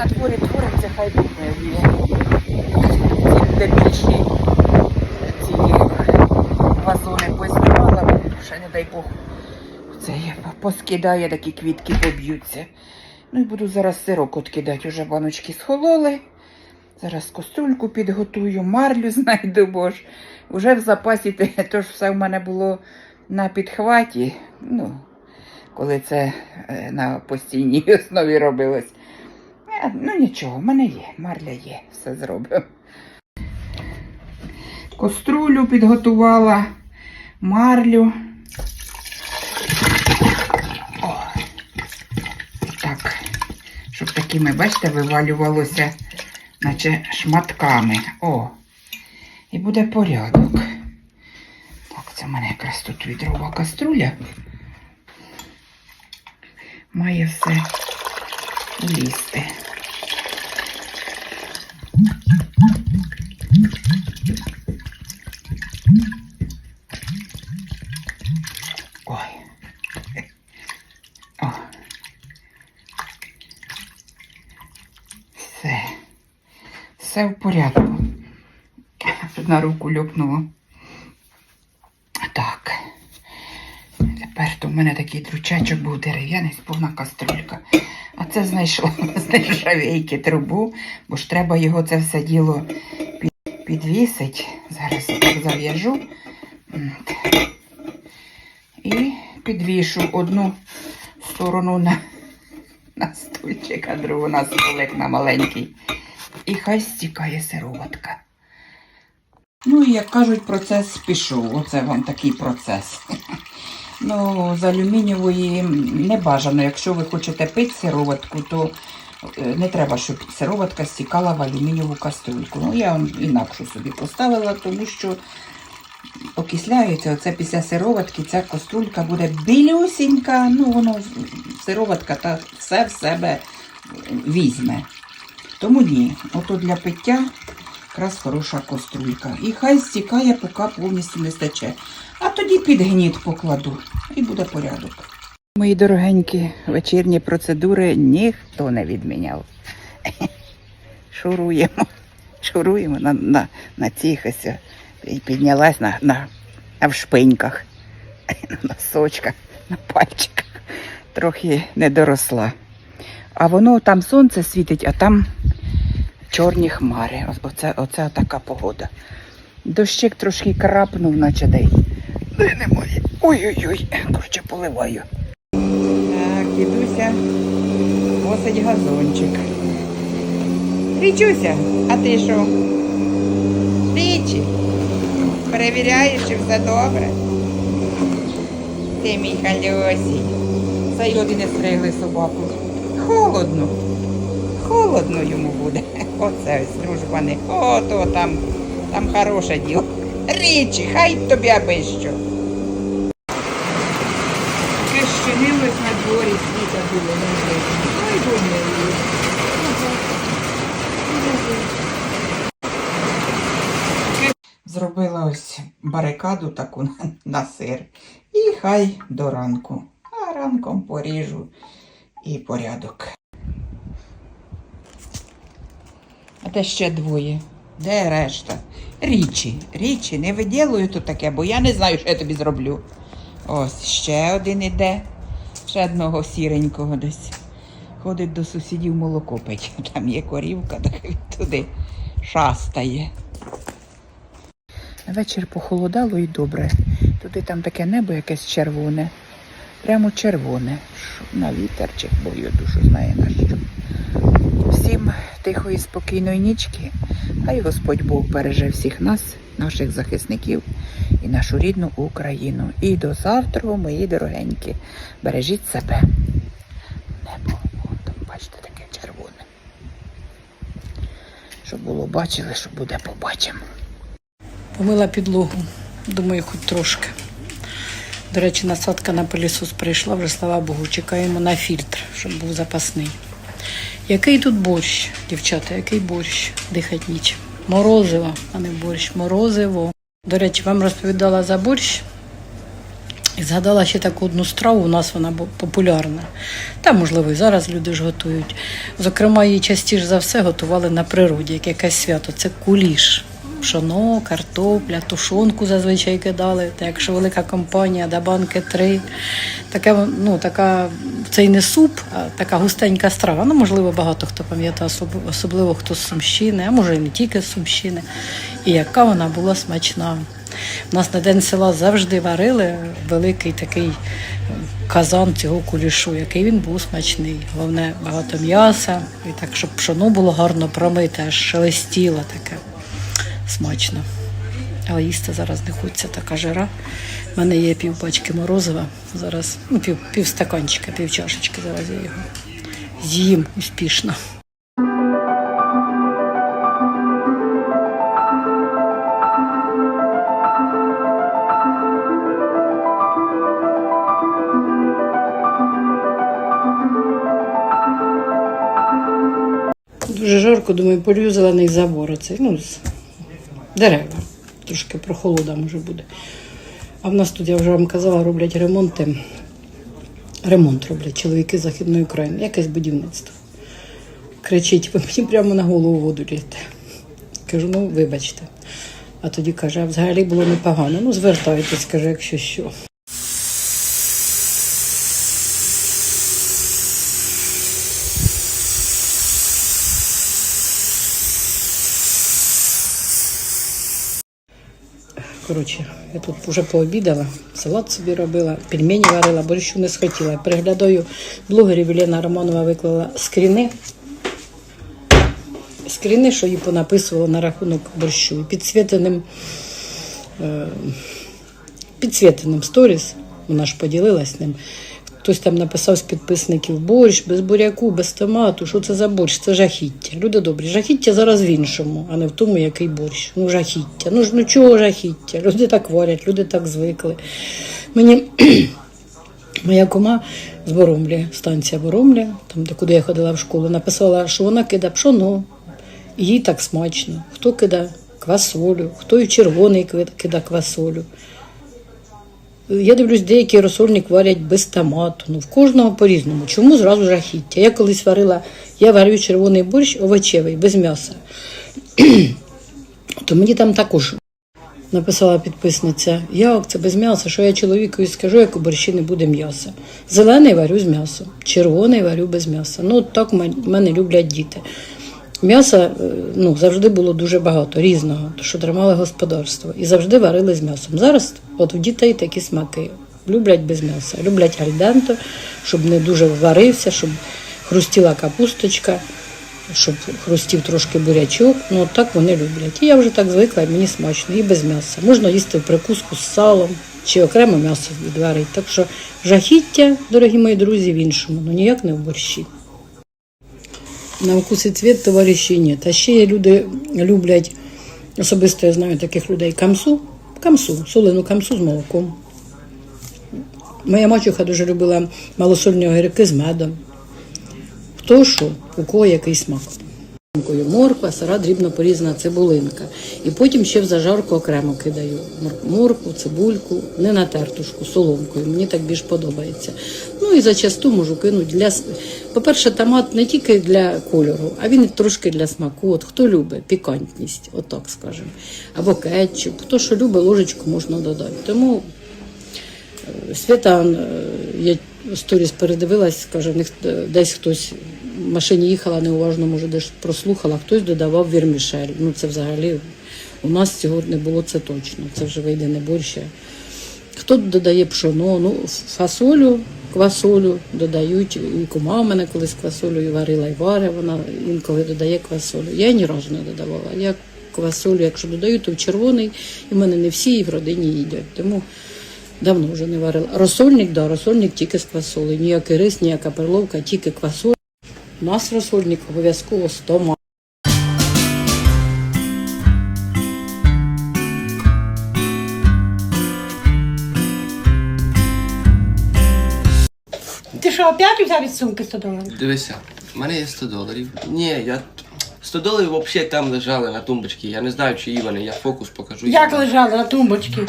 на дворі твориться, хай. Ці де більші ці вазони познімала, ще не дай Бог. Це поскидає, такі квітки поб'ються. Ну і буду зараз сирок от кидати. Уже баночки схололи. Зараз каструльку підготую, марлю знайду, бо ж вже в запасі то ж все в мене було на підхваті. Ну, коли це е, на постійній основі робилось. Е, Ну нічого, в мене є, марля є, все зробимо. Каструлю підготувала, марлю. О, так, щоб такими, бачите, вивалювалося, наче шматками. О, і буде порядок. Так, це в мене якраз тут відрова каструля. Має все влізти. Ой. О. Все. Все в порядку. На руку льопнуло. Так. Тепер то в мене такий дручачок був дерев'яний, повна каструлька. А це знайшло з нержавейки трубу, бо ж треба його це все діло під, підвісить. Зараз зав'яжу. І підвішу одну сторону на, на стульчик, а другу на столик на маленький. І хай стікає сироватка. Ну і як кажуть, процес пішов. Оце вам такий процес. Ну, з алюмінієвої не бажано. Якщо ви хочете пити сироватку, то е, не треба, щоб сироватка стікала в алюмінієву каструльку. Ну, я інакшу собі поставила, тому що окисляється оце після сироватки, ця каструлька буде білюсінька, ну воно сироватка та все в себе візьме. Тому ні, ото для пиття якраз хороша каструлька. І хай стікає, поки повністю не стече. А тоді під гніт покладу і буде порядок. Мої дорогенькі вечірні процедури ніхто не відміняв. Шуруємо, шуруємо на, на, на цих ось. І піднялась на, на, на вшпиньках, на носочках, на пальчиках. Трохи не доросла. А воно там сонце світить, а там чорні хмари. Оце, оце така погода. Дощик трошки крапнув, наче дай. Дай немає. Ой-ой-ой, коротше, поливаю. Так, дідуся косить газончик. Річуся, а ти що? Річі, перевіряєш, чи все добре? Ти мій хальосій. Цей от не стригли собаку. Холодно. Холодно йому буде. Оце ось дружбани. Ото там, там хороше діло. Річі, хай тобі аби що. Таке щинилось на дворі, світа було видно. Ой, помилуй. Зробила ось барикаду таку на, на сир. І хай до ранку. А ранком поріжу і порядок. А де ще двоє? Де решта? Річі, річі, не виділую тут таке, бо я не знаю, що я тобі зроблю. Ось ще один іде, ще одного сіренького десь. Ходить до сусідів молоко пить. Там є корівка, так він туди шастає. Вечір похолодало і добре. Туди там таке небо якесь червоне. Прямо червоне. На вітер чи бою душу знає на що. Всім тихої, спокійної нічки. Хай Господь Бог береже всіх нас, наших захисників і нашу рідну Україну. І до завтра, мої дорогенькі, бережіть себе. Небо, от там, бачите, таке червоне. Щоб було бачили, що буде, побачимо. Помила підлогу, думаю, хоч трошки. До речі, насадка на пилісос прийшла, вже слава Богу, чекаємо на фільтр, щоб був запасний. Який тут борщ, дівчата, який борщ? Дихать ніч. Морозиво, а не борщ, морозиво. До речі, вам розповідала за борщ. І згадала ще таку одну страву, у нас вона популярна. Та, можливо, і зараз люди ж готують. Зокрема, її частіше за все готували на природі, як якесь свято. Це куліш. Пшоно, картопля, тушонку зазвичай кидали. Та якщо велика компанія, да банки три. Таке, ну, така, це й не суп, а така густенька страва. Ну, можливо, багато хто пам'ятає, особливо хто з Сумщини, а може і не тільки з Сумщини. І яка вона була смачна. У нас на день села завжди варили великий такий казан цього кулішу, який він був смачний. Головне, багато м'яса, і так, щоб пшоно було гарно промите, аж шелестіло таке. Смачно. Але їсти зараз не хочеться така жара. У мене є пів пачки морозива. Зараз ну, пів, пів стаканчика, пів чашечки. Зараз я його з'їм успішно. Дуже жарко, думаю, полью зелений забор. Оцей, ну, дерева. Трошки прохолода може буде. А в нас тут, я вже вам казала, роблять ремонти. Ремонт роблять чоловіки з Західної України, якесь будівництво. Кричить, ви мені прямо на голову воду літе. Кажу, ну вибачте. А тоді каже, а взагалі було непогано. Ну, звертайтесь, каже, якщо що. Коротше, я тут вже пообідала, салат собі робила, пельмені варила, борщу не схотіла. Переглядаю блогерів Лена Романова виклала скріни. Скріни, що їй понаписувала на рахунок борщу. Підсвітеним, е, підсвітеним сторіс, вона ж поділилась ним. Хтось там написав з підписників борщ без буряку, без томату. Що це за борщ? Це жахіття. Люди добрі. Жахіття зараз в іншому, а не в тому, який борщ. Ну, жахіття. Ну ж ну чого жахіття? Люди так варять, люди так звикли. Мені моя кума з Боромлі, станція Боромлі, там, де куди я ходила в школу, написала, що вона кидає пшоно, і їй так смачно. Хто кидає квасолю, хто і червоний кид- кидає квасолю. Я дивлюсь, деякі розсольник варять без томату. Ну, в кожного по-різному. Чому зразу жахіття? Я колись варила, я варю червоний борщ овочевий, без м'яса. То мені там також написала підписниця, як це без м'яса, що я чоловікові скажу, як у борщі не буде м'яса. Зелений варю з м'ясом, червоний варю без м'яса. Ну, так мене люблять діти. М'яса е, ну, завжди було дуже багато різного, що тримали господарство. І завжди варили з м'ясом. Зараз от в дітей такі смаки. Люблять без м'яса. Люблять альденто, щоб не дуже варився, щоб хрустіла капусточка, щоб хрустів трошки бурячок. Ну от так вони люблять. І я вже так звикла, і мені смачно, і без м'яса. Можна їсти в прикуску з салом чи окремо м'ясо відварить. Так що жахіття, дорогі мої друзі, в іншому, ну ніяк не в борщі. На вкус і цвіт товариші ні. Та ще є люди люблять, особисто я знаю таких людей, камсу, камсу, солену камсу з молоком. Моя мачуха дуже любила малосольні огірки з медом. Хто що, у кого який смак. Морква, сира дрібно порізана цибулинка. І потім ще в зажарку окремо кидаю мор- моркву, цибульку, не на тертушку, соломкою. Мені так більш подобається. Ну і зачасту можу кинути для. По-перше, томат не тільки для кольору, а він трошки для смаку. От хто любить пікантність, отак скажемо. Або кетчуп. Хто що любить, ложечку можна додати. Тому е, Свята, е, я сторіс передивилась, каже, е, десь хтось в машині їхала неуважно, може, десь прослухала, хтось додавав вірмішель. Ну це взагалі у нас цього не було, це точно. Це вже вийде не борща. Хто додає пшоно, ну фасолю, квасолю додають. І кума в мене колись квасолю варила, і варить, вона інколи додає квасолю. Я ні разу не додавала. Я квасолю, якщо додаю, то в червоний, і в мене не всі і в родині їдять. Тому давно вже не варила. Розсольник, да, розсольник тільки з квасолею. Ніякий рис, ніяка перловка, тільки квасоль. У нас розсольник обов'язково з томатом. Ти що, опять взяв сумки 100 доларів? Дивися, в мене є 100 доларів. Ні, я 100 доларів взагалі там лежали на тумбочці. Я не знаю, чиї вони. Я фокус покажу. Як лежали на тумбочці?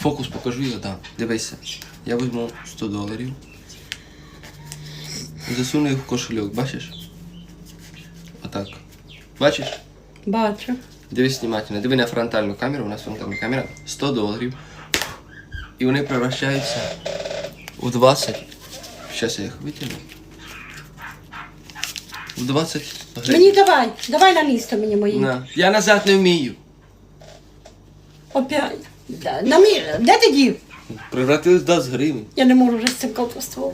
фокус покажу і дам. Дивися. Я візьму 100 доларів. Засуну їх в кошельок, бачиш? Отак. Бачиш? Бачу. Дивись внимательно. Диви на фронтальну камеру, у нас фронтальна камера. 100 доларів. І вони превращаються в 20. Зараз я їх витягну. В 20 гривень. Мені давай, давай на місто мені мої. На. Я назад не вмію. Опять. Да, На мі... Де ти дів? Превратились в 20 гривень. Я не можу вже з цим колдовством.